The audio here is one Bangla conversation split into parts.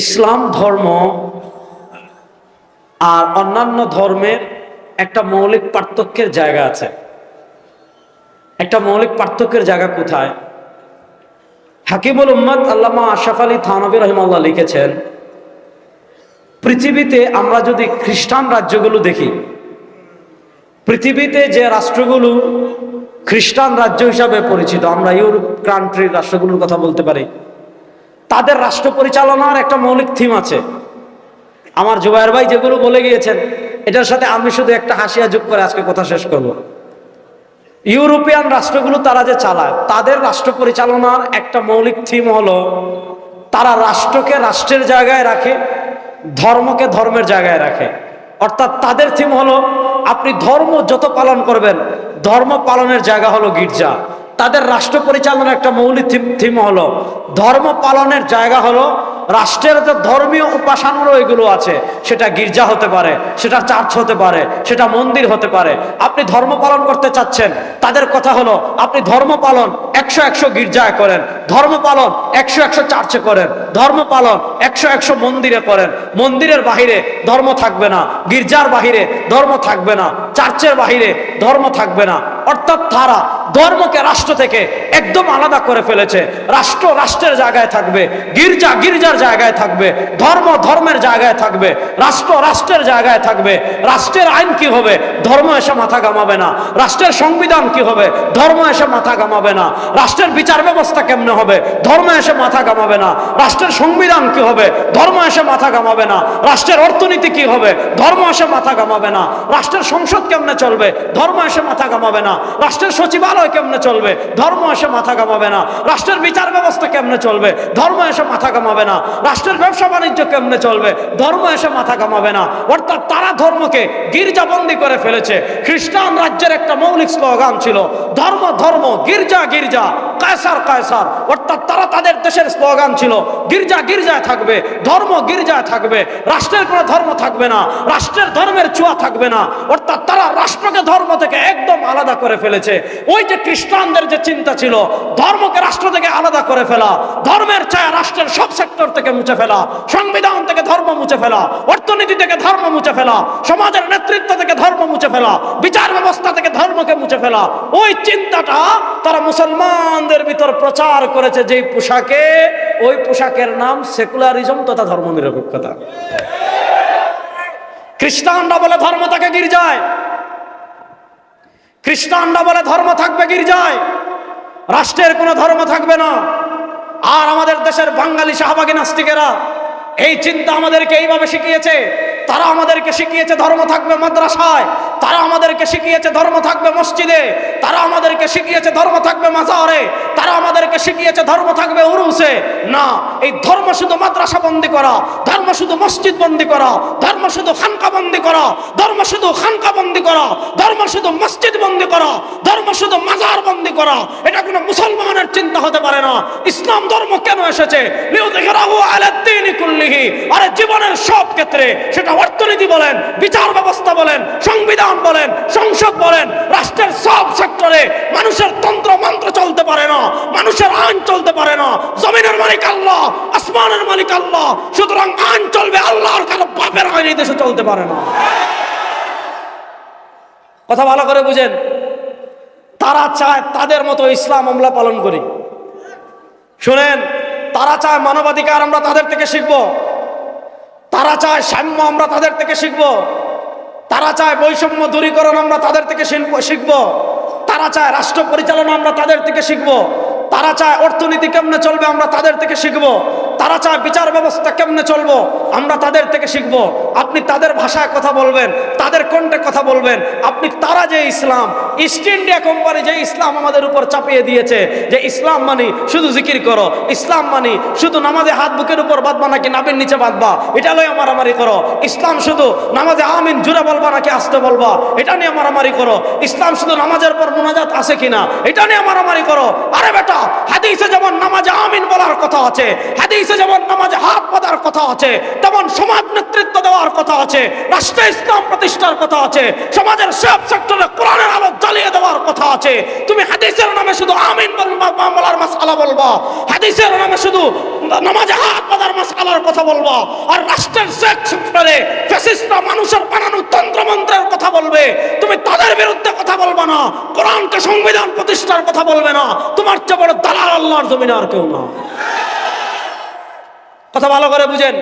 ইসলাম ধর্ম আর অন্যান্য ধর্মের একটা মৌলিক পার্থক্যের জায়গা আছে। একটা মৌলিক পার্থক্যের জায়গা কোথায়? হাকিমুল উম্মদ আল্লামা আশাফ আলী থানবী রহিমাল্লাহ লিখেছেন, পৃথিবীতে আমরা যদি খ্রিস্টান রাজ্যগুলো দেখি, পৃথিবীতে যে রাষ্ট্রগুলো খ্রিস্টান রাজ্য হিসাবে পরিচিত, আমরা ইউরোপ কান্ট্রির রাষ্ট্রগুলোর কথা বলতে পারি। তাদের রাষ্ট্র পরিচালনার একটা মৌলিক থিম আছে। আমার জুবাইর ভাই যেগুলো বলে গিয়েছেন, এটার সাথে আমি শুধু একটা হাসিয়া যোগ করে আজকে কথা শেষ করব। ইউরোপিয়ান রাষ্ট্রগুলো তারা যে চালায়, তাদের রাষ্ট্র পরিচালনার একটা মৌলিক থিম হলো, তারা রাষ্ট্রকে রাষ্ট্রের জায়গায় রাখে, ধর্মকে ধর্মের জায়গায় রাখে। অর্থাৎ তাদের থিম হলো, আপনি ধর্ম যত পালন করবেন, ধর্ম পালনের জায়গা হলো গির্জা। তাদের রাষ্ট্র পরিচালনার একটা মৌলিক থিম থিম হলো, ধর্ম পালনের জায়গা হলো, রাষ্ট্রের যে ধর্মীয় উপাসনারও এগুলো আছে, সেটা গির্জা হতে পারে, সেটা চার্চ হতে পারে, সেটা মন্দির হতে পারে। আপনি ধর্ম পালন করতে চাচ্ছেন, তাদের কথা হলো, আপনি ধর্ম পালন একশো একশো গির্জায় করেন, ধর্ম পালন একশো একশো চার্চে করেন, ধর্ম পালন একশো একশো মন্দিরে করেন। মন্দিরের বাহিরে ধর্ম থাকবে না, গির্জার বাহিরে ধর্ম থাকবে না, চার্চের বাহিরে ধর্ম থাকবে না। অর্থাৎ তারা ধর্মকে রাষ্ট্র থেকে একদম আলাদা করে ফেলেছে। রাষ্ট্র রাষ্ট্রের জায়গায় থাকবে, গির্জা গির্জার জায়গায় থাকবে, ধর্ম ধর্মের জায়গায় থাকবে, রাষ্ট্র রাষ্ট্রের জায়গায় থাকবে। রাষ্ট্রের আইন কি হবে? ধর্ম এসে মাথা গামাবে না। রাষ্ট্রের সংবিধান কি হবে? ধর্ম এসে মাথা গামাবে না। রাষ্ট্রের বিচার ব্যবস্থা কেমনে হবে? ধর্ম এসে মাথা গামাবে না। রাষ্ট্রের সংবিধান কি হবে? ধর্ম এসে মাথা গামাবে না। রাষ্ট্রের অর্থনীতি কি হবে? ধর্ম এসে মাথা গামাবে না। রাষ্ট্রের সংসদ কেমনে চলবে? ধর্ম এসে মাথা গামাবে না। রাষ্ট্রের সচিবালয় কেমনে চলবে? ধর্ম এসে মাথা গামাবে না। রাষ্ট্রের বিচার ব্যবস্থা কেমনে চলবে? ধর্ম এসে মাথা গামাবে না। রাষ্ট্রের ব্যবসা বাণিজ্য কেমনে চলবে? ধর্ম এসে মাথা গামাবে না। অর্থাৎ তারা ধর্মকে গির্জাবন্দি করে ফেলেছে। খ্রিস্টান রাজ্যের একটা মৌলিক স্লোগান ছিল, ধর্ম ধর্ম, গির্জা গির্জা, কায়সার কায়সার। অর্থাৎ তারা তাদের দেশের স্লোগান ছিল, গির্জা, গির্জায় থাকবে, ধর্ম গির্জায় থাকবে। রাষ্ট্রের কোনো ধর্ম থাকবে না, রাষ্ট্রের ধর্মের চুয়া থাকবে না। অর্থাৎ তারা রাষ্ট্রকে ধর্ম থেকে একদম আলাদা করে ফেলেছে। ওই যে খ্রিস্টানদের যে চিন্তা ছিল, ধর্মকে রাষ্ট্র থেকে আলাদা করে ফেলা, ধর্মের ছায়া রাষ্ট্রের সব সেক্টর থেকে মুছে ফেলা, সংবিধান থেকে ধর্ম মুছে ফেলা, অর্থনীতি থেকে ধর্ম মুছে ফেলা, সমাজের নেতৃত্ব থেকে ধর্ম মুছে ফেলা, বিচার ব্যবস্থা থেকে ধর্মকে মুছে ফেলা, ওই চিন্তাটা তারা মুসলমানদের ভিতর প্রচার করেছে যেই পোশাকে, ওই পোশাকের নাম সেকুলারিজম তথা ধর্মনিরপেক্ষতা। খ্রিস্টানরা বলে ধর্ম তাকে গির্জায় খ্রিস্টানরা বলে ধর্ম থাকবে গির্জায়। রাষ্ট্রের কোনো ধর্ম থাকবে না। আর আমাদের দেশের বাঙালি শাহবাগী নাস্তিকেরা এই চিন্তা আমাদেরকে এইভাবে শিখিয়েছে তারা আমাদেরকে শিখিয়েছে ধর্ম থাকবে মাদ্রাসায়, তারা আমাদেরকে শিখিয়েছে ধর্ম থাকবে মসজিদে, তারা আমাদেরকে শিখিয়েছে ধর্ম থাকবে মাজারে, তারা আমাদেরকে শিখিয়েছে ধর্ম থাকবে উরুসে। না, এই ধর্ম শুধু মাদ্রাসা বন্দি করা, ধর্ম শুধু মসজিদ বন্দি করা, ধর্ম শুধু খানকা বন্দি করা, ধর্ম শুধু খানকা বন্দি করা, ধর্ম শুধু মসজিদ বন্দি করা, ধর্ম শুধু মাজার বন্দি করা, এটা কোনো মুসলমানের চিন্তা হতে পারে না। ইসলাম ধর্ম কেন এসেছে? আরে জীবনের সব ক্ষেত্রে সেটা অর্থনীতি বলেন, বিচার ব্যবস্থা বলেন, সংবিধান বলেন, সংসদ বলেন, রাষ্ট্রের সব সেক্টরে মানুষের তন্ত্র মন্ত্র চলতে পারে না, মানুষের আইন চলতে পারে না, জমিনের মালিক আল্লাহ, আসমানের মালিক আল্লাহ, সুতরাং আইন চলবে আল্লাহর, কারও বাপের আইন এই দেশে চলতে পারে না। কথা ভালো করে বুঝেন, তারা চায় তাদের মতো ইসলাম আমরা পালন করি। শুনেন, তারা চায় মানবাধিকার আমরা তাদের থেকে শিখব। তারা চায় সাম্য আমরা তাদের থেকে শিখব। তারা চায় বৈষম্য দূরীকরণ আমরা তাদের থেকে শিখব। তারা চায় রাষ্ট্র পরিচালনা আমরা তাদের থেকে শিখব। তারা চায় অর্থনীতি কেমনে চলবে আমরা তাদের থেকে শিখব। তারা চায় বিচার ব্যবস্থা কেমনে চলবো? আমরা তাদের থেকে শিখব। আপনি তাদের ভাষায় কথা বলবেন, তাদের কণ্ঠে কথা বলবেন। আপনি তারা যে ইসলাম ইস্ট ইন্ডিয়া কোম্পানি যে ইসলাম আমাদের উপর চাপিয়ে দিয়েছে, যে ইসলাম মানি শুধু জিকির করো, ইসলাম মানি শুধু নামাজে হাত বুকের উপর বাঁধবা নাকি নাবির নিচে বাঁধবা? এটা লয় মারামারি করো। ইসলাম শুধু নামাজে আমিন জুড়ে বলবা নাকি আসতে বলবা? এটা নিয়ে মারামারি করো। ইসলাম শুধু নামাজের পর মোনাজাত আছে কিনা? এটা নিয়ে মারামারি করো। আরে বেটা, হাদিসে যেমন নামাজে আমিন বলার কথা আছে, হাদিসে যেমন নামাজে হাত বাঁধার কথা আছে, তেমন সমাজ নেতৃত্ব দেওয়ার কথা আছে, রাষ্ট্রে ইসলাম প্রতিষ্ঠার কথা আছে, সমাজের সব সেক্টরে কোরআনের আলো জ্বালিয়ে দেওয়ার কথা আছে। তুমি হাদিসের নামে শুধু আমিন মামলার মাসআলা বলবা। হাদিসের নামে শুধু নামাজে হাত বাঁধার মাসআলার কথা বলবা। আর রাষ্ট্রের সেক্টরে ফ্যাসিস্টরা মানুষের বানানো তন্ত্রমন্ত্রের কথা বলবে। তুমি তাদের বিরুদ্ধে কথা বলবা না, কোরআনকে সংবিধান প্রতিষ্ঠার কথা বলবে না। তোমার চেয়ে বড় দালাল আল্লাহর জমিনে আর কেউ না। কথা ভালো করে বুঝেন।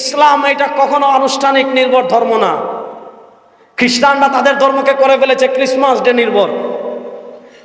ইসলাম এটা কখনো আনুষ্ঠানিক নির্ভর ধর্ম না। খ্রিস্টানরা তাদের ধর্মকে করে ফেলেছে ক্রিসমাস ডে নির্ভর।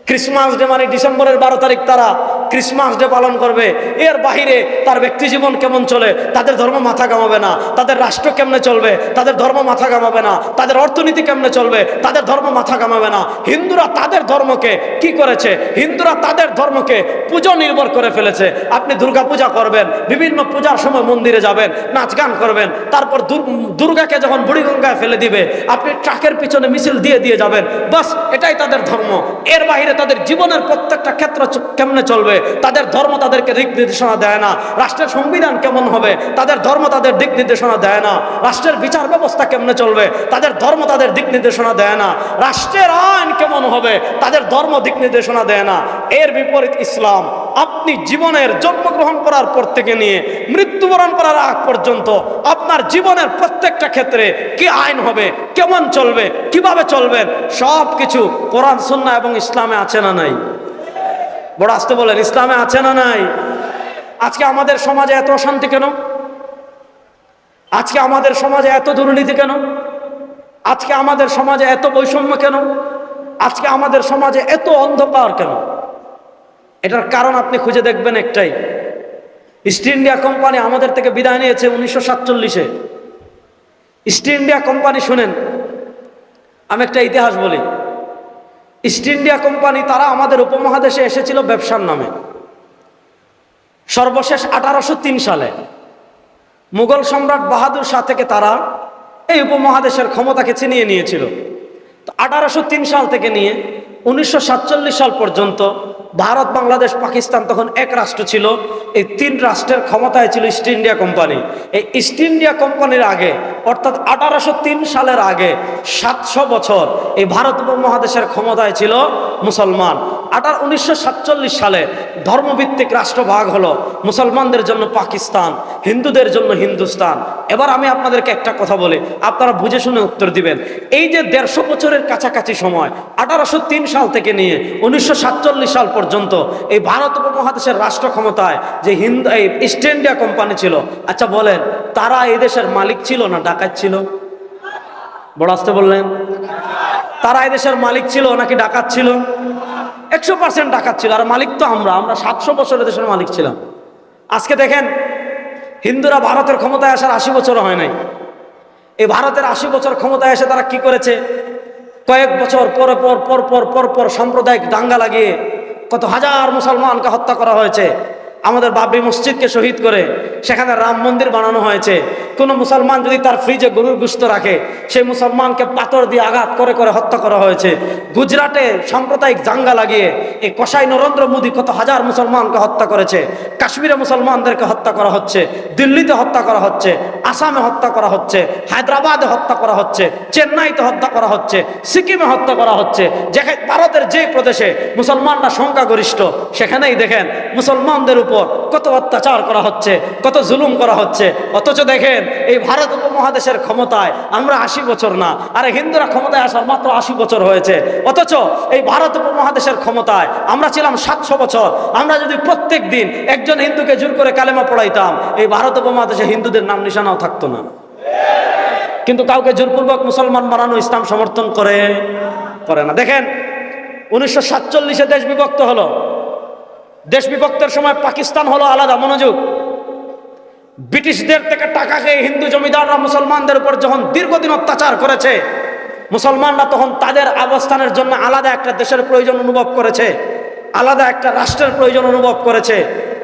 ক্রিসমাস ডে মানে ডিসেম্বরের বারো তারিখ তারা ক্রিসমাস ডে পালন করবে। এর বাহিরে তার ব্যক্তি জীবন কেমন চলে? তাদের ধর্ম মাথা কামাবে না। তাদের রাষ্ট্র কেমনে চলবে? তাদের ধর্ম মাথা কামাবে না। তাদের অর্থনীতি কেমনে চলবে? তাদের ধর্ম মাথা কামাবে না। হিন্দুরা তাদের ধর্মকে কি করেছে? হিন্দুরা তাদের ধর্মকে পুজো নির্ভর করে ফেলেছে। আপনি দুর্গা পূজা করবেন, বিভিন্ন পূজার সময় মন্দিরে যাবেন, নাচ গান করবেন, তারপর দুর- দুর্গাকে যখন বুড়িগঙ্গায় ফেলে দিবে, আপনি ট্রাকের পিছনে মিছিল দিয়ে দিয়ে যাবেন। বাস, এটাই তাদের ধর্ম। এর বাইরে তাদের জীবনের প্রত্যেকটা ক্ষেত্র কেমনে চলবে? তাদের ধর্ম তাদেরকে দিক নির্দেশনা দেয় না। রাষ্ট্রের সংবিধান কেমন হবে? তাদের ধর্ম তাদের দিক নির্দেশনা দেয় না। রাষ্ট্রের বিচার ব্যবস্থা কেমনে চলবে? তাদের ধর্ম তাদের দিক নির্দেশনা দেয় না। রাষ্ট্রের আইন কেমন হবে? তাদের ধর্ম দিক নির্দেশনা দেয় না। এর বিপরীত ইসলাম, আপনি জীবনের জন্মগ্রহণ করার পর থেকে নিয়ে মৃত্যুবরণ করার আগ পর্যন্ত আপনার জীবনের প্রত্যেকটা ক্ষেত্রে কি আইন হবে? কেমন চলবে? কীভাবে চলবেন সব কিছু কোরআন সুন্না এবং ইসলামে আছে না নাই? বড় আসতে বলেন, ইসলামে আছে না নাই? আজকে আমাদের সমাজে এত অশান্তি কেন? আজকে আমাদের সমাজে এত দুর্নীতি কেন? আজকে আমাদের সমাজে এত বৈষম্য কেন? আজকে আমাদের সমাজে এত অন্ধকার কেন? এটার কারণ আপনি খুঁজে দেখবেন একটাই। ইস্ট ইন্ডিয়া কোম্পানি আমাদের থেকে বিদায় নিয়েছে উনিশশো সাতচল্লিশে। ইস্ট ইন্ডিয়া কোম্পানি, শুনেন, আমি একটা ইতিহাস বলি। ইস্ট ইন্ডিয়া কোম্পানি তারা আমাদের উপমহাদেশে এসেছিল ব্যবসার নামে। সর্বশেষ আঠারোশো তিন সালে মুঘল সম্রাট বাহাদুর শাহ থেকে তারা এই উপমহাদেশের ক্ষমতাকে ছিনিয়ে নিয়েছিল। তো আঠারোশো তিন সাল থেকে নিয়ে উনিশশো সাতচল্লিশ সাল পর্যন্ত ভারত, বাংলাদেশ, পাকিস্তান তখন এক রাষ্ট্র ছিল। এই তিন রাষ্ট্রের ক্ষমতায় ছিল ইস্ট ইন্ডিয়া কোম্পানি এই ইস্ট ইন্ডিয়া কোম্পানির আগে, অর্থাৎ আঠারোশো তিন সালের আগে, সাতশো বছর এই ভারত উপমহাদেশের ক্ষমতায় ছিল মুসলমান। আঠার, উনিশশো সালে ধর্মভিত্তিক রাষ্ট্র ভাগ হলো মুসলমানদের জন্য পাকিস্তান, হিন্দুদের জন্য হিন্দুস্তান। এবার আমি আপনাদেরকে একটা কথা বলি, আপনারা বুঝে শুনে উত্তর দিবেন। এই যে দেড়শো বছরের কাছাকাছি সময়, আঠারোশো তিন সাল থেকে নিয়ে উনিশশো সাতচল্লিশ সাল পর্যন্ত এই ভারত উপমহাদেশের রাষ্ট্র ক্ষমতায় যে হিন্দু এই ইস্ট ইন্ডিয়া কোম্পানি ছিল। আচ্ছা বলেন, তারা এই দেশের মালিক ছিল না ডাকাত ছিল? বড় আসতে বললেন। তারা এই দেশের মালিক ছিল নাকি ডাকাত ছিল? একশো পার্সেন্ট ডাকাত ছিল। আর মালিক তো আমরা আমরা সাতশো বছরের দেশের মালিক ছিলাম। আজকে দেখেন, হিন্দুরা ভারতের ক্ষমতায় আসার আশি বছর হয় নাই। এই ভারতের আশি বছর ক্ষমতায় এসে তারা কি করেছে? কয়েক বছর পর পর পর পর পর পর সাম্প্রদায়িক দাঙ্গা লাগিয়ে কত হাজার মুসলমানকে হত্যা করা হয়েছে। আমাদের বাবরি মসজিদকে শহীদ করে সেখানে রাম মন্দির বানানো হয়েছে। কোনো মুসলমান যদি তার ফ্রিজে গরুর গুস্ত রাখে সেই মুসলমানকে পাথর দিয়ে আঘাত করে করে হত্যা করা হয়েছে। গুজরাটে সাম্প্রদায়িক জাঙ্গা লাগিয়ে এই কসাই নরেন্দ্র মোদী কত হাজার মুসলমানকে হত্যা করেছে, কাশ্মীরে মুসলমানদেরকে হত্যা করা হচ্ছে, দিল্লিতে হত্যা করা হচ্ছে, আসামে হত্যা করা হচ্ছে, হায়দ্রাবাদে হত্যা করা হচ্ছে, চেন্নাইতে হত্যা করা হচ্ছে, সিকিমে হত্যা করা হচ্ছে, যেখানে ভারতের যে প্রদেশে মুসলমানরা সংখ্যাগরিষ্ঠ, সেখানেই দেখেন মুসলমানদের উপর কত অত্যাচার করা হচ্ছে, কত জুলুম করা হচ্ছে, অথচ দেখেন এই ভারত উপমহাদেশের ক্ষমতায় আমরা আশি বছর না। আরে হিন্দুরা ক্ষমতায় আসার মাত্র আশি বছর হয়েছে। অথচ এই ভারত উপমহাদেশের ক্ষমতায় আমরা ছিলাম সাতশো বছর। আমরা যদি প্রত্যেক দিন একজন হিন্দুকে জোর করে কালেমা পড়াইতাম, এই ভারত উপমহাদেশে হিন্দুদের নাম নিশানাও থাকতো না। কিন্তু কাউকে জোরপূর্বক মুসলমান বানানো ইসলাম সমর্থন করে করে না। দেখেন, উনিশশো সাতচল্লিশে দেশ বিভক্ত হলো। দেশ বিভক্তের সময় পাকিস্তান হলো আলাদা মনোযোগ। ব্রিটিশদের থেকে টাকা খেয়ে হিন্দু জমিদাররা মুসলমানদের উপর যখন দীর্ঘদিন অত্যাচার করেছে, মুসলমানরা তখন তাদের অবস্থানের জন্য আলাদা একটা দেশের প্রয়োজন অনুভব করেছে, আলাদা একটা রাষ্ট্রের প্রয়োজন অনুভব করেছে।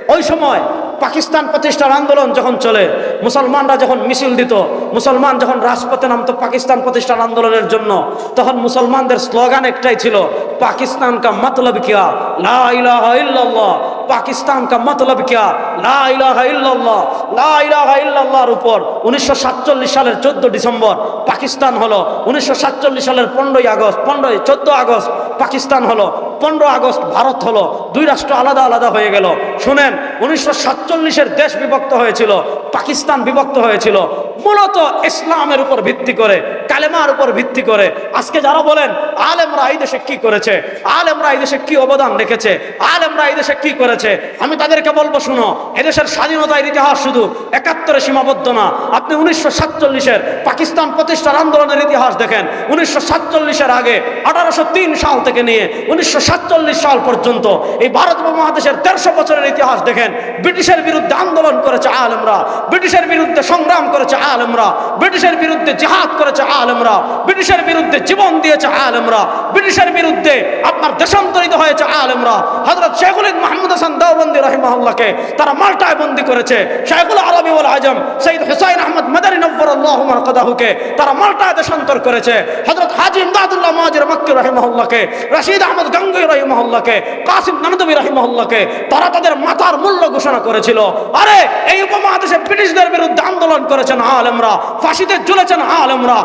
ওই সময় পাকিস্তান প্রতিষ্ঠার আন্দোলন যখন চলে, মুসলমানরা যখন মিছিল দিত, মুসলমান যখন রাজপথে নামতো পাকিস্তান প্রতিষ্ঠার আন্দোলনের জন্য, তখন মুসলমানদের স্লোগান একটাই ছিল, পাকিস্তান কা মতলব কিয়া? লা ইলাহা ইল্লাল্লাহ। পাকিস্তান কা মতলব কিয়া? লা ইলাহা ইল্লাল্লাহ। লা ইলাহা ইল্লাল্লাহর উপর উনিশশো সাতচল্লিশ সালের চোদ্দ ডিসেম্বর পাকিস্তান হলো, উনিশশো সাতচল্লিশ সালের পনেরোই আগস্ট, পনেরোই, চোদ্দ আগস্ট। পাকিস্তান হলো, পনেরো আগস্ট ভারত হলো, দুই রাষ্ট্র আলাদা আলাদা হয়ে গেল। শুনেন, উনিশশো সাতচল্লিশের দেশ বিভক্ত হয়েছিল, পাকিস্তান বিভক্ত হয়েছিল। মূলত ইসলামের উপর ভিত্তি করে, কালেমার উপর ভিত্তি করে। আজকে যারা বলেন, আলেমরা এই দেশে কি করেছে? আলেমরা এই দেশে কি অবদান রেখেছে? আলেমরা এই দেশে কি করেছে? আমি তাদেরকে বলব, শুনো, এদেশের স্বাধীনতার ইতিহাস শুধু একাত্তরে সীমাবদ্ধ না। আপনি উনিশশো সাতচল্লিশের পাকিস্তান প্রতিষ্ঠার আন্দোলনের ইতিহাস দেখেন। উনিশশো সাতচল্লিশের আগে আঠারোশো তিন সাল থেকে নিয়ে উনিশশো সাতচল্লিশ সাল পর্যন্ত এই ভারত উপমহাদেশের দেড়শো বছরের ইতিহাস দেখেন। ব্রিটিশের বিরুদ্ধে আন্দোলন করেছে আলেমরা। ব্রিটিশের বিরুদ্ধে সংগ্রাম করেছে আলেমরা। ব্রিটিশের বিরুদ্ধে জিহাদ করেছে আলেমরা। ব্রিটিশের বিরুদ্ধে জীবন দিয়েছে আলেমরা। ব্রিটিশের বিরুদ্ধে আপনার দেশান্তরিত হয়েছে আলেমরা। হজরত শেখুল মাহমুদ হাসান দেওবন্দি রহিমাহুল্লাহকে তারা মাল্টায় বন্দি করেছে। শেখুল আরবি ওল আজম, সৈয়দ হুসাইন আহমদ মাদানী নব্বর কদাহুকে তারা মাল্টায় দেশান্তর করেছে। হজরত হাজি ইমদাদুল্লাহ মাজির মক্কি রহিমাহুল্লাহকে, রশিদ আহমদ গঙ্গই রহিমাহুল্লাহকে, কাসিম নানদবী রহিমাহুল্লাহকে তারা তাদের মাথার মূল্য ঘোষণা করেছিল। আরে, এই উপমহাদেশে ব্রিটিশদের বিরুদ্ধে আন্দোলন করেছেন আলেমরা ফাঁসিতে আলেমরা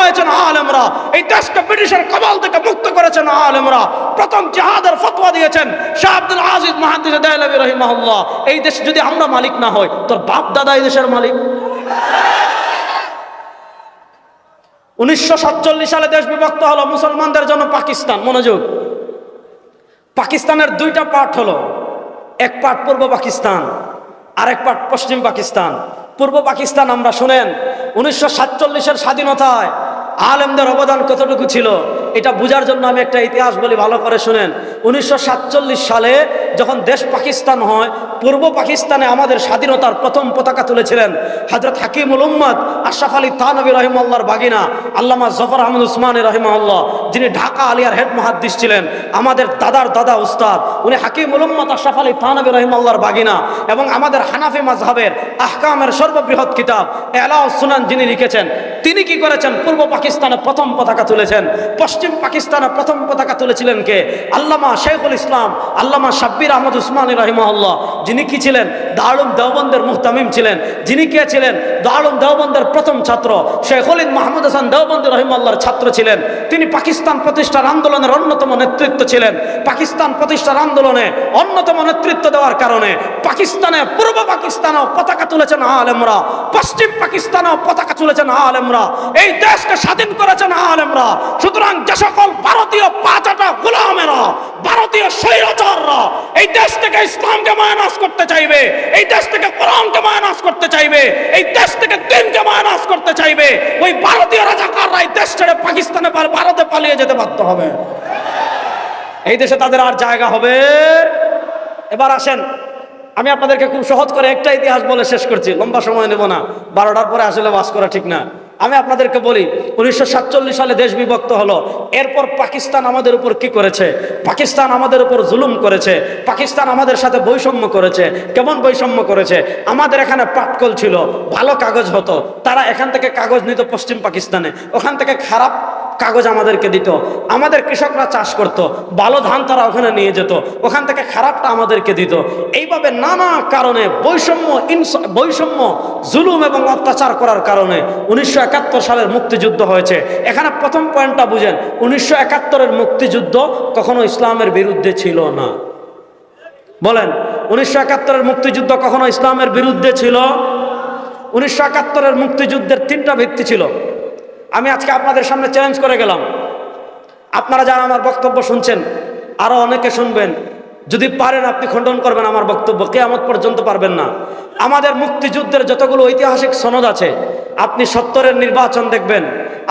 হয়েছেন আলেমরা, এই দেশকে ব্রিটিশের কবল থেকে মুক্ত করেছেন আলেমরা। প্রথম জিহাদের ফতোয়া দিয়েছেন শাহ আব্দুল আজিজ মাহাদিস রহিমাহুল্লাহ, এই দেশ যদি আমরা মালিক না হই, তোর বাপ দাদা এই দেশের মালিক। উনিশশো সালে দেশ বিভক্ত হলো, মুসলমানদের জন্য পাকিস্তান, মনোযোগ। পাকিস্তানের দুইটা পার্ট হলো, এক পার্ট পূর্ব পাকিস্তান আর এক পার্ট পশ্চিম পাকিস্তান। পূর্ব পাকিস্তান, আমরা শুনেন, উনিশশো সাতচল্লিশের স্বাধীনতায় আলেমদের অবদান কতটুকু ছিল? এটা বুঝার জন্য আমি একটা ইতিহাস বলি, ভালো করে শুনেন। উনিশশো সাতচল্লিশ সালে যখন দেশ পাকিস্তান হয়, পূর্ব পাকিস্তানে আমাদের স্বাধীনতার প্রথম পতাকা তুলেছিলেন হজরত হাকিমুল উম্মদ আশরাফ আলী তানবী রহিমাল্লার বাগিনা, আল্লামা জফর আহমদ উসমান রহিমাল্লাহ যিনি ঢাকা আলিয়ার হেড মহাদ্দিস ছিলেন, আমাদের দাদার দাদা উস্তাদ, উনি হাকিমুল উম্মদ আশরাফ আলী তানবী রহিমাল্লার বাগিনা এবং আমাদের হানাফি মাজহাবের আহকামের সর্ববৃহৎ কিতাব এলাউ সুনান যিনি লিখেছেন, তিনি কি করেছেন? পূর্ব পাকিস্তানে প্রথম পতাকা তুলেছেন। পশ্চিম পাকিস্তানে প্রথম পতাকা তুলেছিলেন কে? আল্লামা শেখুল ইসলাম, আল্লামা সাব্বির আহমদ উসমানী রহিমাল্লাহ যিনি কি ছিলেন? দারুম দেওবন্দের মুহতামিম ছিলেন। যিনি কে ছিলেন? দারুম দেওবন্দের প্রথম ছাত্র, শেখুল মাহমুদ হাসান দেওবন্দ রহিমাল্লার ছাত্র ছিলেন। তিনি পাকিস্তান প্রতিষ্ঠার আন্দোলনের অন্যতম নেতৃত্ব ছিলেন। পাকিস্তান প্রতিষ্ঠার আন্দোলনে অন্যতম নেতৃত্ব দেওয়ার কারণে পাকিস্তানে পূর্ব পাকিস্তানেও পতাকা তুলেছেন আলেমরা পশ্চিম পাকিস্তানেও পতাকা তুলেছেন আলেমরা এই দেশকে স্বাধীন করেছেন আলেমরা সুতরাং যে সকল ভারতীয় পাঁচাটা গোলামেরা ভারতীয় স্বৈরাচাররা এই দেশ থেকে ইসলামকে মায়নাস করতে চাইবে, এই দেশ থেকে কোরআনকে মায়নাস করতে চাইবে, এই দেশ থেকে দিনকে মায়নাস করতে চাইবে, ওই ভারতীয় রাজাকাররা এই দেশ ছেড়ে পাকিস্তানে ভারতে পালিয়ে যেতে বাধ্য হবে। এই দেশে তাদের আর জায়গা হবে? এবার আসেন, আমি আপনাদেরকে খুব সহজ করে একটা ইতিহাস বলে শেষ করছি, লম্বা সময় নেব না, বারোটার পরে আসলে বাস করা ঠিক না। আমি আপনাদেরকে বলি, উনিশশো সাতচল্লিশ সালে দেশ বিভক্ত হলো। এরপর পাকিস্তান আমাদের উপর কি করেছে? পাকিস্তান আমাদের উপর জুলুম করেছে। পাকিস্তান আমাদের সাথে বৈষম্য করেছে। কেমন বৈষম্য করেছে? আমাদের এখানে পাটকল ছিল, ভালো কাগজ হতো। তারা এখান থেকে কাগজ নিত পশ্চিম পাকিস্তানে। ওখান থেকে খারাপ কাগজ আমাদেরকে দিত, আমাদের কৃষকরা চাষ করত ভালো ধান তারা ওখানে নিয়ে যেত, ওখান থেকে খারাপটা আমাদেরকে দিত। এইভাবে নানা কারণে বৈষম্য বৈষম্য, জুলুম এবং অত্যাচার করার কারণে উনিশশো একাত্তর সালের মুক্তিযুদ্ধ হয়েছে। এখানে প্রথম পয়েন্টটা বুঝেন, উনিশশো একাত্তরের মুক্তিযুদ্ধ কখনো ইসলামের বিরুদ্ধে ছিল না। বলেন, উনিশশো একাত্তরের মুক্তিযুদ্ধ কখনো ইসলামের বিরুদ্ধে ছিল? উনিশশো একাত্তরের মুক্তিযুদ্ধের তিনটা ভিত্তি ছিল। আমি আজকে আপনাদের সামনে চ্যালেঞ্জ করে গেলাম। আপনারা যারা আমার বক্তব্য শুনছেন আরও অনেকে শুনবেন। যদি পারেন আপনি খণ্ডন করবেন আমার বক্তব্য, কেয়ামত পর্যন্ত পারবেন না। আমাদের মুক্তিযুদ্ধের যতগুলো ঐতিহাসিক সনদ আছে, আপনি সত্তরের নির্বাচন দেখবেন,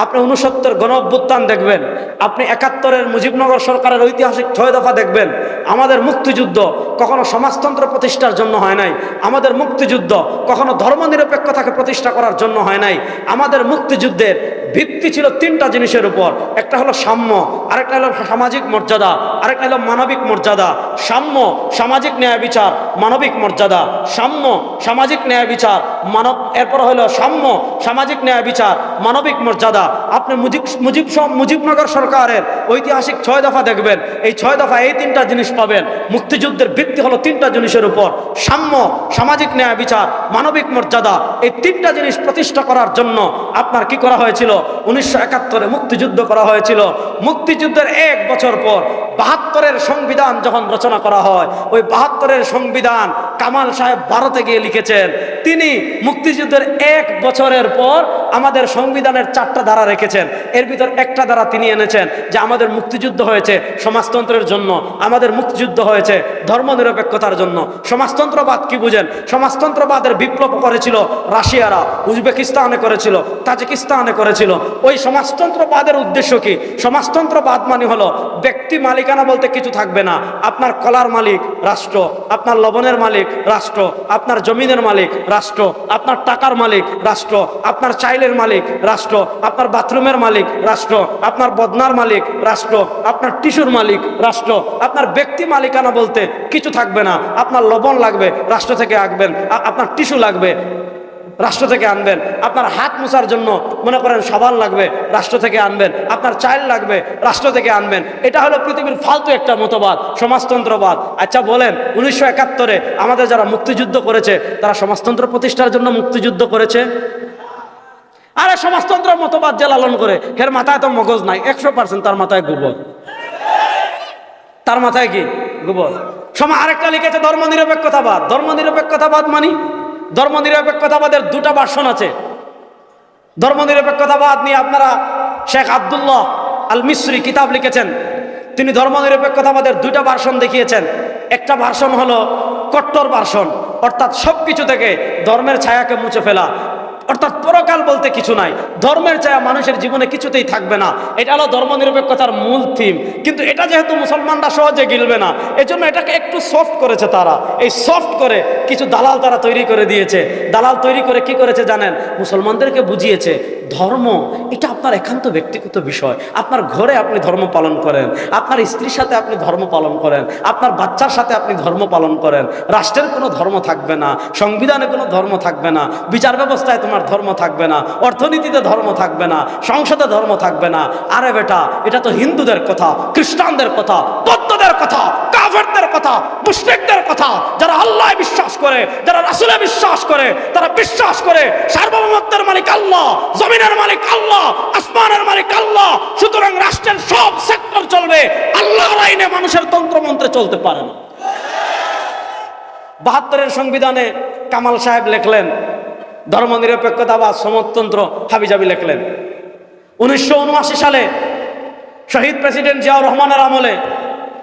আপনি উনসত্তর গণ অভ্যুত্থান দেখবেন, আপনি একাত্তরের মুজিবনগর সরকারের ঐতিহাসিক ছয় দফা দেখবেন। আমাদের মুক্তিযুদ্ধ কখনো সমাজতন্ত্র প্রতিষ্ঠার জন্য হয় নাই। আমাদের মুক্তিযুদ্ধ কখনো ধর্মনিরপেক্ষতাকে প্রতিষ্ঠা করার জন্য হয় নাই। আমাদের মুক্তিযুদ্ধের ভিত্তি ছিল তিনটা জিনিসের উপর। একটা হলো সাম্য, আরেকটা হলো সামাজিক মর্যাদা, আরেকটা হলো মানবিক মর্যাদা। সাম্য, সামাজিক ন্যায় বিচার, মানবিক মর্যাদা। সাম্য, সামাজিক ন্যায় বিচার, মানব, এরপর হলো সাম্য, সামাজিক ন্যায় বিচার, মানবিক মর্যাদা। আপনি মুজিব মুজিব মুজিবনগর সরকারের ঐতিহাসিক ছয় দফা দেখবেন। এই ছয় দফা এই তিনটা জিনিস পাবেন। মুক্তিযুদ্ধের ভিত্তি হলো তিনটা জিনিসের উপর। সাম্য, সামাজিক ন্যায় বিচার, মানবিক মর্যাদা। এই তিনটা জিনিস প্রতিষ্ঠা করার জন্য আপনার কি করা হয়েছিল? উনিশশো একাত্তরে মুক্তিযুদ্ধ করা হয়েছিল। মুক্তিযুদ্ধের এক বছর পর বাহাত্তরের সংবিধান যখন রচনা করা হয়, ওই বাহাত্তরের সংবিধান কামাল সাহেব ভারতে গিয়ে লিখেছেন। তিনি মুক্তিযুদ্ধের এক বছরের পর আমাদের সংবিধানের চারটা ধারা রেখেছেন। এর ভিতর একটা ধারা তিনি এনেছেন যে আমাদের মুক্তিযুদ্ধ হয়েছে সমাজতন্ত্রের জন্য, আমাদের মুক্তিযুদ্ধ হয়েছে ধর্মনিরপেক্ষতার জন্য। সমাজতন্ত্রবাদ কি বুঝেন? সমাজতন্ত্রবাদের বিপ্লব করেছিল রাশিয়ারা, উজবেকিস্তানে করেছিল, তাজিকিস্তানে করেছিল। ওই সমাজতন্ত্রবাদের উদ্দেশ্য কি? সমাজতন্ত্রবাদ মানে হলো ব্যক্তি মালিকানা বলতে কিছু থাকবে না? আপনার কলার মালিক রাষ্ট্র, আপনার লবণের মালিক রাষ্ট্র, আপনার জমিনের মালিক রাষ্ট্র, আপনার টাকার মালিক রাষ্ট্র, আপনার চাইলের মালিক রাষ্ট্র, আপনার বাথরুমের মালিক রাষ্ট্র, আপনার বদনার মালিক রাষ্ট্র, আপনার টিস্যুর মালিক রাষ্ট্র, আপনার ব্যক্তি মালিকানা বলতে কিছু থাকবে না। আপনার লবণ লাগবে, রাষ্ট্র থেকে আঁকবেন আপনার টিস্যু লাগবে। রাষ্ট্র থেকে আনবেন। আপনার হাত মোছার জন্য মনে করেন সাবান লাগবে, রাষ্ট্র থেকে আনবেন। আপনার চাইল লাগবে, রাষ্ট্র থেকে আনবেন। এটা হলো পৃথিবীর ফালতু একটা মতবাদ, সমাজতন্ত্রবাদ। আচ্ছা বলেন, উনিশশো একাত্তরে আমাদের যারা মুক্তিযুদ্ধ করেছে, তারা সমাজতন্ত্র প্রতিষ্ঠার জন্য মুক্তিযুদ্ধ করেছে? আরে সমাজতন্ত্র মতবাদ যে লালন করে এর মাথায় তো মগজ নাই, একশো পার্সেন্ট তার মাথায় গোবর। তার মাথায় কি? গোবর। সময় আরেকটা লিখেছে ধর্ম নিরপেক্ষতাবাদ ধর্ম নিরপেক্ষতাবাদ মানি? ধর্ম নিরপেক্ষতাবাদের দুটা ভার্সন আছে। ধর্ম নিরপেক্ষতাবাদ নিয়ে আপনারা শেখ আবদুল্লাহ আল মিশ্রি কিতাব লিখেছেন। তিনি ধর্ম নিরপেক্ষতাবাদের দুইটা ভার্সন দেখিয়েছেন। একটা ভার্সন হলো কট্টর ভার্সন অর্থাৎ সব কিছু থেকে ধর্মের ছায়াকে মুছে ফেলা। অর্থাৎ পরকাল বলতে কিছু নাই। ধর্মের ছায়া মানুষের জীবনে কিছুতেই থাকবে না। এটা হলো ধর্মনিরপেক্ষতার মূল থিম কিন্তু এটা যেহেতু মুসলমানরা সহজে গিলবে না, এজন্য এটাকে একটু সফট করেছে তারা। এই সফট করে কিছু দালাল তারা তৈরি করে দিয়েছে। দালাল তৈরি করে কি করেছে জানেন? মুসলমানদেরকে বুঝিয়েছে, ধর্ম, এটা আপনার একান্ত ব্যক্তিগত বিষয়। আপনার ঘরে আপনি ধর্ম পালন করেন। আপনার স্ত্রীর সাথে আপনি ধর্ম পালন করেন। আপনার বাচ্চার সাথে আপনি ধর্ম পালন করেন। রাষ্ট্রের কোনো ধর্ম থাকবে না। সংবিধানে কোনো ধর্ম থাকবে না। বিচার ব্যবস্থায় তোমার ধর্ম থাকবে না, অর্থনীতিতে ধর্ম থাকবে না, সংসদে ধর্ম থাকবে না। আরে বেটা, এটা তো হিন্দুদের কথা, খ্রিস্টানদের কথা, বৌদ্ধদের কথা, কাফেরদের কথা মুসলিকদের কথা। যারা আল্লাহ বিশ্বাস করে, যারা রাসুলে বিশ্বাস করে, তারা বিশ্বাস করে সার্বভৌমত্বের মালিক আল্লাহ, জমিনের মালিক আল্লাহ, আসমানের মালিক আল্লাহ। সুতরাং রাষ্ট্রের সব সেক্টর চলবে, আল্লাহর আইনে মানুষের তন্ত্রমন্ত্রে চলতে পারে না। বাহাত্তরের সংবিধানে কামাল সাহেব লেখলেন ধর্মনিরপেক্ষতা বা সমতন্ত্র হাবিজাবি লেখলেন। উনিশশো উনআশি সালে শহীদ প্রেসিডেন্ট জিয়াউর রহমানের আমলে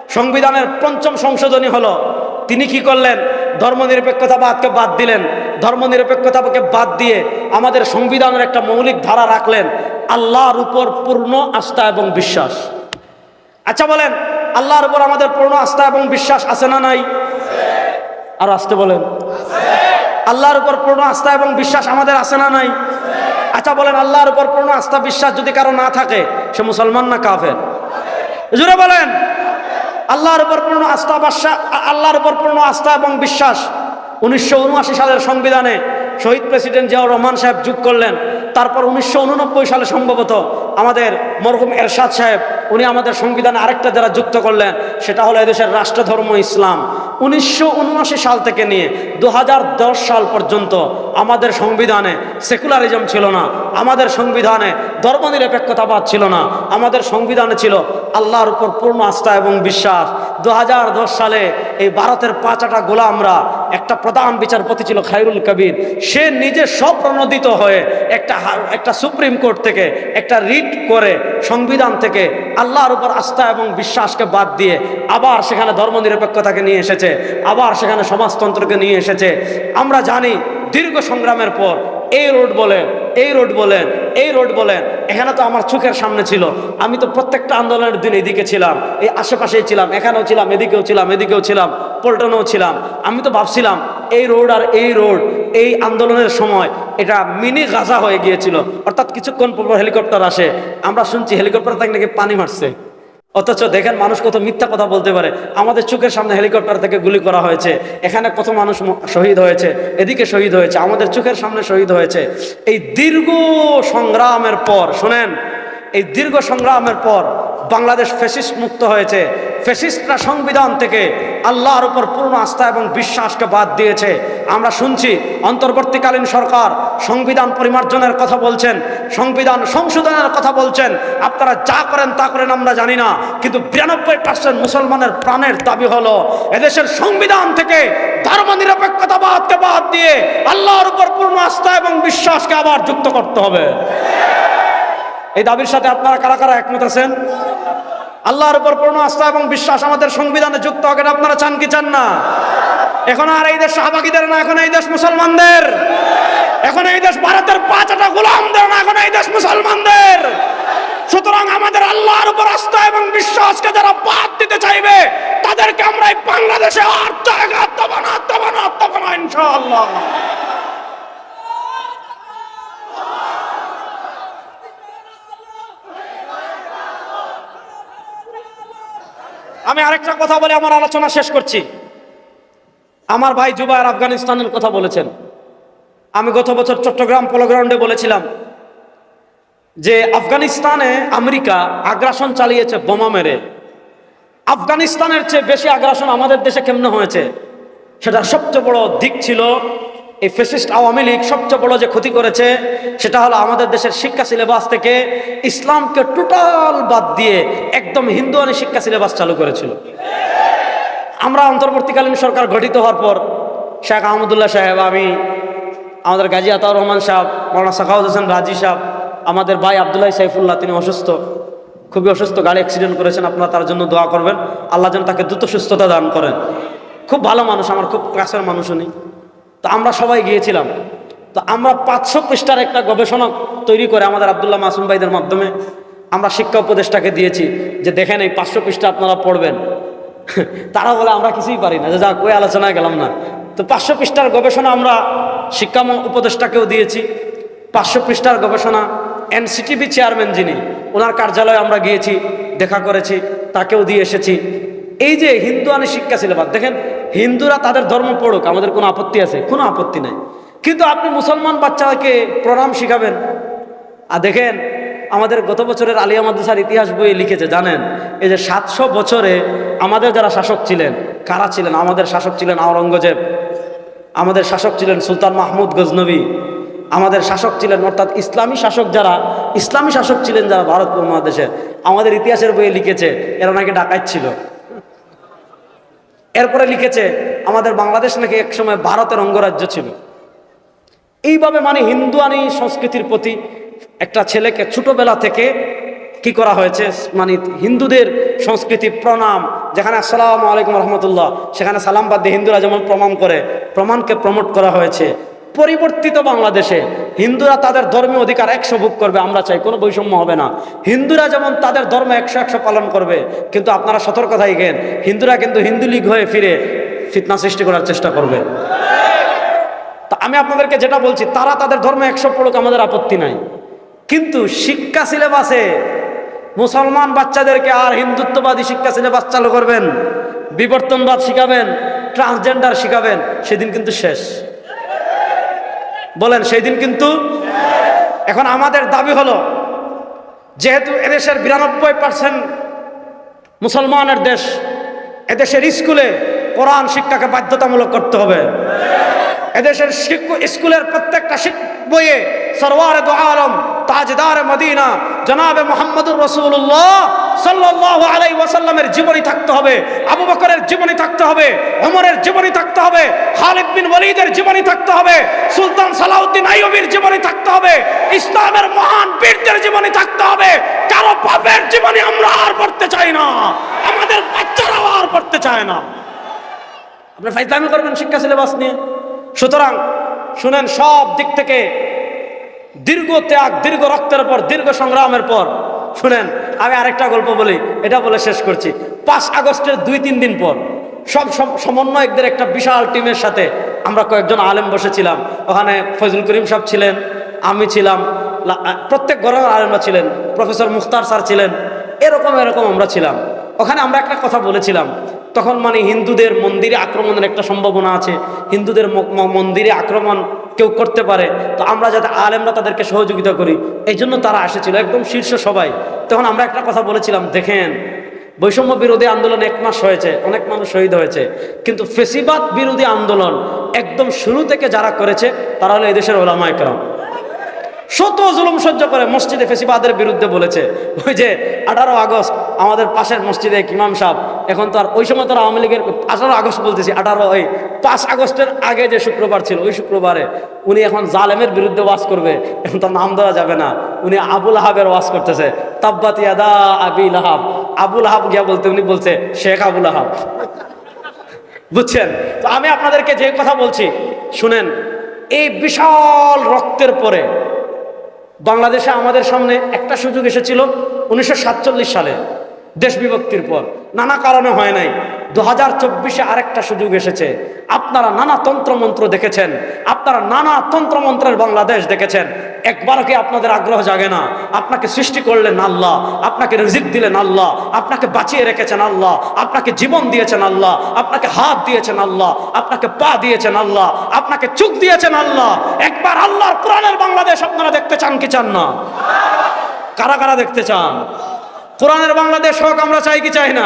সংবিধানের পঞ্চম সংশোধনী হলো। তিনি কি করলেন? ধর্মনিরপেক্ষতাবাদকে বাদ দিলেন। ধর্মনিরপেক্ষতাকে বাদ দিয়ে আমাদের সংবিধানের একটা মৌলিক ধারা রাখলেন। আল্লাহর উপর পূর্ণ আস্থা এবং বিশ্বাস। আচ্ছা বলেন, আল্লাহর উপর আমাদের পূর্ণ আস্থা এবং বিশ্বাস আছে না নাই? আর আসতে বলেন। আল্লাহর উপর পূর্ণ আস্থা এবং বিশ্বাস আমাদের আছে না নাই? আচ্ছা বলেন, আল্লাহর উপর পূর্ণ আস্থা, বিশ্বাস যদি কারও না থাকে, সে মুসলমান না কাফের? জুড়ে বলেন। আল্লাহর উপর পূর্ণ আস্থা আল্লাহর উপর পূর্ণ আস্থা এবং বিশ্বাস। উনিশশো উনআশি সালের সংবিধানে শহীদ প্রেসিডেন্ট জিয়াউর রহমান সাহেব যোগ করলেন। তারপর উনিশশো উননব্বই সালে সম্ভবত আমাদের মরহুম এরশাদ সাহেব, উনি আমাদের সংবিধানে আরেকটা যারা যুক্ত করলেন, সেটা হলো এদেশের রাষ্ট্রধর্ম ইসলাম। উনিশশো উনআশি সাল থেকে নিয়ে দু হাজার দশ সাল পর্যন্ত আমাদের সংবিধানে সেকুলারিজম ছিল না, আমাদের সংবিধানে ধর্মনিরপেক্ষতাবাদ ছিল না, আমাদের সংবিধানে ছিল আল্লাহর উপর পূর্ণ আস্থা এবং বিশ্বাস। দু হাজার দশ সালে এই ভারতের পাঁচাটা গোলামরা, একটা প্রধান বিচারপতি ছিল খায়রুল কবির, সে নিজে স্বপ্রণোদিত হয়ে একটা একটা সুপ্রিম কোর্ট থেকে একটা রিট করে সংবিধান থেকে আল্লাহর উপর আস্থা এবং বিশ্বাসকে বাদ দিয়ে আবার সেখানে ধর্মনিরপেক্ষতাকে নিয়ে এসেছে। আবার সেখানে সমাজতন্ত্রকে নিয়ে এসেছে। আমরা জানি দীর্ঘ সংগ্রামের পর এই রোড বলেন, এই রোড বলেন, এই রোড বলেন, এখানে তো আমার চোখের সামনে ছিল। আমি তো প্রত্যেকটা আন্দোলনের দিন এদিকে ছিলাম, এই আশেপাশেই ছিলাম, এখানেও ছিলাম, এদিকেও ছিলাম এদিকেও ছিলাম, পল্টনেও ছিলাম। আমি তো ভাবছিলাম, এই রোড আর এই রোড, এই আন্দোলনের সময় এটা মিনি গাজা হয়ে গিয়েছিল। অর্থাৎ কিছুক্ষণ পর পর হেলিকপ্টার আসে। আমরা শুনছি হেলিকপ্টার থেকে নাকি পানি মারছে। অথচ দেখেন মানুষ কত মিথ্যা কথা বলতে পারে। আমাদের চোখের সামনে হেলিকপ্টার থেকে গুলি করা হয়েছে। এখানে কত মানুষ শহীদ হয়েছে, এদিকে শহীদ হয়েছে, আমাদের চোখের সামনে শহীদ হয়েছে। এই দীর্ঘ সংগ্রামের পর, শোনেন এই দীর্ঘ সংগ্রামের পর বাংলাদেশ ফেসিস্ট মুক্ত হয়েছে। ফেসিস্টরা সংবিধান থেকে আল্লাহর উপর পূর্ণ আস্থা এবং বিশ্বাসকে বাদ দিয়েছে। আমরা শুনছি, অন্তর্বর্তীকালীন সরকার সংবিধান পরিমার্জনের কথা বলছেন, সংবিধান সংশোধনের কথা বলছেন। আপনারা যা করেন তা করেন আমরা জানি না, কিন্তু বিরানব্বই পার্সেন্ট মুসলমানের প্রাণের দাবি হলো, এদেশের সংবিধান থেকে ধর্ম নিরপেক্ষতাবাদকে বাদ দিয়ে আল্লাহর উপর পূর্ণ আস্থা এবং বিশ্বাসকে আবার যুক্ত করতে হবে। এই দাবির সাথে আপনারা কারা কারা একমত আছেন? আল্লাহর উপর পূর্ণ আস্থা এবং বিশ্বাস আমাদের সংবিধানে যুক্ত হবে আপনারা চান কি চান না? এখন আর এই দেশ শাহবাগীদের না, এখন এই দেশ মুসলমানদের। এখন এই দেশ ভারতের পাঁচটা গোলামদের না, এখন এই দেশ মুসলমানদের। সুতরাং আমাদের আল্লাহর উপর আস্থা এবং বিশ্বাসকে যারা বাদ দিতে চাইবে, তাদেরকে আমরা এই বাংলাদেশে আর জায়গা দেবো না দেবো না দেবো না, ইনশাআল্লাহ। আমি আরেকটা কথা বলে আমার আলোচনা শেষ করছি। আমার ভাই জুবায়ের আফগানিস্তানের কথা বলেছেন। আমি গত বছর চট্টগ্রাম পোলো গ্রাউন্ডে বলেছিলাম যে আফগানিস্তানে আমেরিকা আগ্রাসন চালিয়েছে বোমা মেরে। আফগানিস্তানের চেয়ে বেশি আগ্রাসন আমাদের দেশে কেমনে হয়েছে? সেটার সবচেয়ে বড় দিক ছিল এই ফেসিস্ট আওয়ামী লীগ সবচেয়ে বড় যে ক্ষতি করেছে, সেটা হলো আমাদের দেশের শিক্ষা সিলেবাস থেকে ইসলামকে টোটাল বাদ দিয়ে একদম হিন্দু হিন্দুয়ানি শিক্ষা সিলেবাস চালু করেছিল। আমরা অন্তর্বর্তীকালীন সরকার গঠিত হওয়ার পর, শেখ আহমদুল্লাহ সাহেব, আমি, আমাদের গাজী আতাউর রহমান সাহেব, মৌলানা সাখাউদ হোসেন রাজি সাহেব, আমাদের ভাই আবদুল্লাহ সাইফুল্লাহ, তিনি অসুস্থ। খুবই অসুস্থ, গাড়ি অ্যাক্সিডেন্ট করেছেন, আপনারা তার জন্য দোয়া করবেন। আল্লাহ যেন তাকে দ্রুত সুস্থতা দান করেন। খুব ভালো মানুষ, আমার খুব কাছের মানুষ উনি। তো আমরা সবাই গিয়েছিলাম। তো আমরা পাঁচশো পৃষ্ঠার একটা গবেষণা তৈরি করে আমাদের আবদুল্লাহ মাসুম ভাইদের মাধ্যমে আমরা শিক্ষা উপদেষ্টাকে দিয়েছি যে দেখেন এই পাঁচশো পৃষ্ঠা আপনারা পড়বেন। তারা বলে, আমরা কিছুই পারি না। যে যা কই আলোচনায় গেলাম না। তো পাঁচশো পৃষ্ঠার গবেষণা আমরা শিক্ষা উপদেষ্টাকেও দিয়েছি। পাঁচশো পৃষ্ঠার গবেষণা এনসিটিভি চেয়ারম্যান যিনি, ওনার কার্যালয়ে আমরা গিয়েছি, দেখা করেছি, তাকেও দিয়ে এসেছি। এই যে হিন্দু আনি শিক্ষা সিলেবাস, দেখেন হিন্দুরা তাদের ধর্ম পড়ুক, আমাদের কোনো আপত্তি আছে? কোনো আপত্তি নাই। কিন্তু আপনি মুসলমান বাচ্চাকে প্রণাম শিখাবেন। আর দেখেন, আমাদের গত বছরের আলিয়া মাদ্রাসার ইতিহাস বইয়ে লিখেছে, জানেন? এই যে সাতশো বছরে আমাদের যারা শাসক ছিলেন, কারা ছিলেন? আমাদের শাসক ছিলেন আওরঙ্গজেব, আমাদের শাসক ছিলেন সুলতান মাহমুদ গজনবী, আমাদের শাসক ছিলেন অর্থাৎ ইসলামী শাসক যারা, ইসলামী শাসক ছিলেন যারা ভারত মহাদেশে, আমাদের ইতিহাসের বইয়ে লিখেছে, এরা নাকি ডাকাত ছিল। এরপরে লিখেছে, আমাদের বাংলাদেশ নাকি একসময় ভারতের অঙ্গরাজ্য ছিল। এইভাবে মানে হিন্দু আনি সংস্কৃতির প্রতি একটা ছেলেকে ছোটবেলা থেকে কি করা হয়েছে মানে হিন্দুদের সংস্কৃতি প্রণাম, যেখানে আসসালামু আলাইকুম রহমতুল্লাহ, সেখানে সালাম বাদ দিয়ে হিন্দুরা যেমন প্রমাণ করে, প্রমাণকে প্রমোট করা হয়েছে। পরিবর্তিত বাংলাদেশে। হিন্দুরা তাদের ধর্মীয় অধিকার একশো ভোগ করবে, আমরা চাই, কোনো বৈষম্য হবে না। হিন্দুরা যেমন তাদের ধর্ম একশো একশো পালন করবে, কিন্তু আপনারা সতর্ক থাকেন, হিন্দুরা কিন্তু হিন্দু লীগ হয়ে ফিরে ফিতনা সৃষ্টি করার চেষ্টা করবে। তা আমি আপনাদেরকে যেটা বলছি, তারা তাদের ধর্ম একশো পড়ুক, আমাদের আপত্তি নাই। কিন্তু শিক্ষা সিলেবাসে মুসলমান বাচ্চাদেরকে আর হিন্দুত্ববাদী শিক্ষা সিলেবাস চালু করবেন, বিবর্তনবাদ শিখাবেন, ট্রান্সজেন্ডার শিখাবেন, সেদিন কিন্তু শেষ। বলেন, সেই দিন কিন্তু এখন আমাদের দাবি হলো, যেহেতু এদেশের বিরানব্বই পার্সেন্ট মুসলমানের দেশ, এদেশের স্কুলে কোরআন শিক্ষাকে বাধ্যতামূলক করতে হবে। এদেশের স্কুলের প্রত্যেকটা বইয়ে সরওয়ার দু আলম, তাজদার মদিনা, জনাবে মোহাম্মদুর রসুল্লাহ সাল্লাল্লাহু আলাই ওয়াসাল্লামের জীবনী থাকতে হবে, আবু বকরের জীবনী থাকতে হবে, ওমরের জীবনী থাকতে হবে, খালিদ বিন ওয়ালিদের জীবনী থাকতে হবে, সুলতান সালাউদ্দিন আইয়ুবীর জীবনী থাকতে হবে, ইসলামের মহান বীরদের জীবনী থাকতে হবে, কারও পাপের জীবনী আমরা আর পড়তে চাই না, আমাদের বাচ্চারাও আর পড়তে চায় না। আপনি ফাইজলামি করবেন শিক্ষা সিলেবাস নিয়ে? সুতরাং শুনেন, সব দিক থেকে দীর্ঘ ত্যাগ, দীর্ঘ রক্তের পর, দীর্ঘ সংগ্রামের পর, শুনেন, আমি আরেকটা গল্প বলি, এটা বলে শেষ করছি। পাঁচ আগস্টের দুই, তিন দিন পর, সব সম- সমন্বয়কদের একটা বিশাল টিমের সাথে আমরা কয়েকজন আলেম বসেছিলাম। ওখানে ফজল করিম সাহেব ছিলেন, আমি ছিলাম প্রত্যেক ঘরের আলেমরা ছিলেন, প্রফেসর মুখতার স্যার ছিলেন, এরকম এরকম আমরা ছিলাম। ওখানে আমরা একটা কথা বলেছিলাম তখন মানে হিন্দুদের মন্দিরে আক্রমণের একটা সম্ভাবনা আছে। হিন্দুদের মন্দিরে আক্রমণ কেউ করতে পারে, তো আমরা যাতে আলেমরা তাদেরকে সহযোগিতা করি। এই জন্য তারা এসেছিল, একদম শীর্ষ সবাই। তখন আমরা একটা কথা বলেছিলাম, দেখেন, বৈষম্য বিরোধী আন্দোলন এক মাস হয়েছে, অনেক মানুষ শহীদ হয়েছে। কিন্তু ফেসিবাদ বিরোধী আন্দোলন একদম শুরু থেকে যারা করেছে, তারা হলো এদেশের ওলামা একরাম শত জুলুম সহ্য করে মসজিদে ফেসিবাদের বিরুদ্ধে বলেছে। ওই যে আঠারো আগস্ট, আমাদের পাশের মসজিদে ইমাম সাহেব, এখন তো আর ওই সময় তারা আওয়ামী লীগের আঠারো আগস্ট বলতেছি, আঠারো ওই পাঁচ আগস্টের আগে যে শুক্রবার ছিল, ওই শুক্রবারে উনি এখন জালেমের বিরুদ্ধে ওয়াজ করবে, এখন তার নাম দেওয়া যাবে না। উনি আবুল আহাবের ওয়াজ করতেছে, তাব্বাত ইয়াদা আবিল আহাব আবুল আহাব গিয়া বলতে, উনি বলছে, শেখ আবুল আহাব। বুঝছেন? তো আমি আপনাদেরকে যে কথা বলছি, শুনেন, এই বিশাল রক্তের পরে বাংলাদেশে আমাদের সামনে একটা সুযোগ এসেছিল উনিশশো সাতচল্লিশ সালে। দেশ বিভক্তির পর। নানা কারণে হয় নাই। দু হাজার চব্বিশে আরেকটা সুযোগ এসেছে। আপনারা নানা তন্ত্রমন্ত্র দেখেছেন। আপনারা নানা তন্ত্রমন্ত্রের বাংলাদেশ দেখেছেন। একবারও কি আপনাদের আগ্রহ জাগে না? আপনাকে সৃষ্টি করলেন আল্লাহ। আপনাকে রিজিক দিলেন আল্লাহ। আপনাকে বাঁচিয়ে রেখেছেন আল্লাহ। আপনাকে জীবন দিয়েছেন আল্লাহ। আপনাকে হাত দিয়েছেন আল্লাহ। আপনাকে পা দিয়েছেন আল্লাহ। আপনাকে চোখ দিয়েছেন আল্লাহ। একবার আল্লাহর কোরআনের বাংলাদেশ আপনারা দেখতে চান কি চান না? কারা কারা দেখতে চান? কোরআনের বাংলাদেশ হোক, আমরা চাই কি চাই না।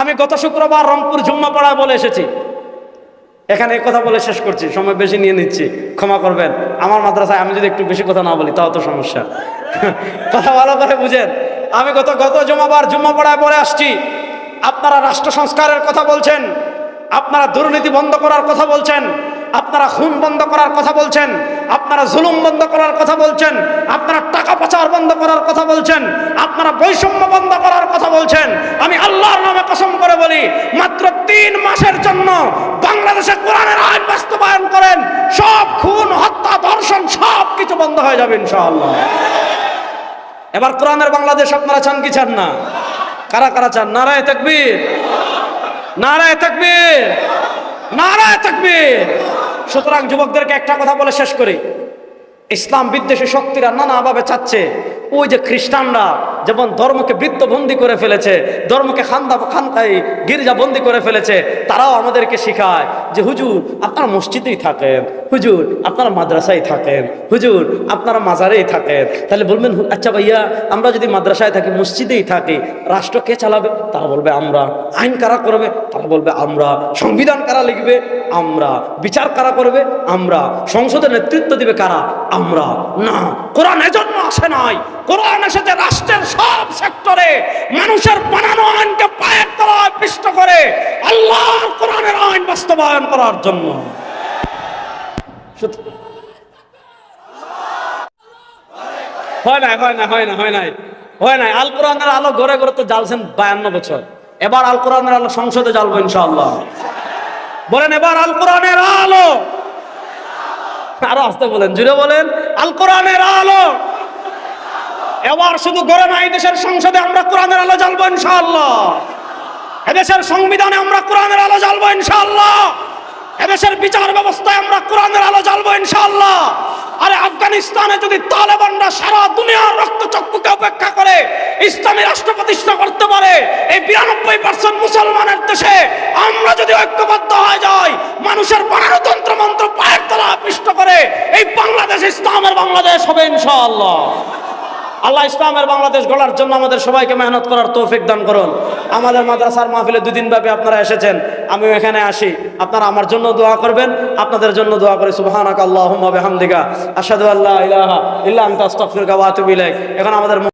আমি গত শুক্রবার রংপুর জুম্মা পাড়ায় বলে এসেছি। এখানে কথা বলে শেষ করছি, সময় বেশি নিয়ে নিচ্ছি, ক্ষমা করবেন। আমার মাদ্রাসায় আমি যদি একটু বেশি কথা না বলি, তাও তো সমস্যা। কথা ভালো করে বুঝেন। আমি গত গত জমাবার জুম্মা পাড়ায় পরে আসছি। আপনারা রাষ্ট্র সংস্কারের কথা বলছেন, আপনারা দুর্নীতি বন্ধ করার কথা বলছেন আপনারা খুন বন্ধ করার কথা বলছেন, আপনারা জুলুম বন্ধ করার কথা বলছেন, আপনারা টাকা পাচার বন্ধ করার কথা বলছেন, আপনারা বৈষম্য বন্ধ করার কথা বলছেন, আমি আল্লাহর নামে কসম করে বলি, মাত্র তিন মাসের জন্য বাংলাদেশে কোরআনের আইন বাস্তবায়ন করেন, সব খুন, হত্যা, ধর্ষণ, সব কিছু বন্ধ হয়ে যাবে ইনশাআল্লাহ। এবার কোরআনের বাংলাদেশ আপনারা চান কি চান না? কারা কারা চান? নারায় তাকবীর। নারায় তাকবীর। নারায় থাকবে সুতরাং যুবকদেরকে একটা কথা বলে শেষ করি। ইসলাম বিদ্বেষী শক্তিরা নানাভাবে চাচ্ছে, ওই যে খ্রিস্টানরা যেমন ধর্মকে বৃত্তবন্দি করে ফেলেছে, ধর্মকে খান্দা খানকাই গির্জা বন্দি করে ফেলেছে, তারাও আমাদেরকে শেখায় যে, হুজুর, আপনারা মসজিদেই থাকেন, হুজুর, আপনারা মাদ্রাসায় থাকেন, হুজুর, আপনারা মাজারেই থাকেন। তাহলে বলবেন আচ্ছা ভাইয়া, আমরা যদি মাদ্রাসায় থাকি, মসজিদেই থাকি, রাষ্ট্র কে চালাবে? তারা বলবে, আমরা। আইন কারা করবে? তারা বলবে, আমরা। সংবিধান কারা লিখবে? আমরা। বিচার কারা করবে? আমরা। সংসদে নেতৃত্ব দিবে কারা? আমরা। না, কোরআন এজন্য আসে নাই। কোরআন এসেছে রাষ্ট্রের সব সেক্টরে মানুষের বানানো আইনকে পায়ের তলায় পিষ্ট করে আল্লাহর কোরআনের আইন বাস্তবায়ন করার জন্য। হয় হয় হয় নাই হয় নাই। আল তো বায়ান্ন বছর। এবার আল সংসদে বলেন, এবার আলো। আরও আসতে বলেন জুড়ে বলেন। আল কোরআনের আলো। এবার শুধু গড়ে নাই দেশের সংসদে আমরা কোরআনের আলো জ্বালবো ইনশাআল্লাহ। এদেশের সংবিধানে আমরা কোরআনের আলো জ্বালবো ইনশাআল্লাহ। এদেশের বিচার ব্যবস্থায় আমরা কোরআনের আলো জ্বালবো ইনশাআল্লাহ। আরে আফগানিস্তানে যদি তালেবানরা সারা দুনিয়ার রক্তচক্ষুকে অপেক্ষা করে ইসলামী রাষ্ট্র প্রতিষ্ঠা করতে পারে, এই বিরানব্বই পার্সেন্ট মুসলমানের দেশে আমরা যদি ঐক্যবদ্ধ হয়ে যাই, মানুষের বানানো তন্ত্র মন্ত্র পায়ের তলা পিষ্ট করে, এই বাংলাদেশ ইসলামের বাংলাদেশ হবে ইনশাআল্লাহ। আল্লাহ ইসলামের বাংলাদেশ গড়ার জন্য আমাদের সবাইকে মেহনত করার তৌফিক দান করুন। আমাদের মাদ্রাসার মাহফিলে দুদিন ব্যাপী আপনারা এসেছেন আমি এখানে আসি। আপনারা আমার জন্য দোয়া করবেন, আপনাদের জন্য দোয়া করি। সুবহানাক আল্লাহ বিহামদিকা আসাদু আল্লাহ ইলাহা ইল্লা আনতা, আস্তাগফিরুকা ওয়া আতুবু এখন আমাদের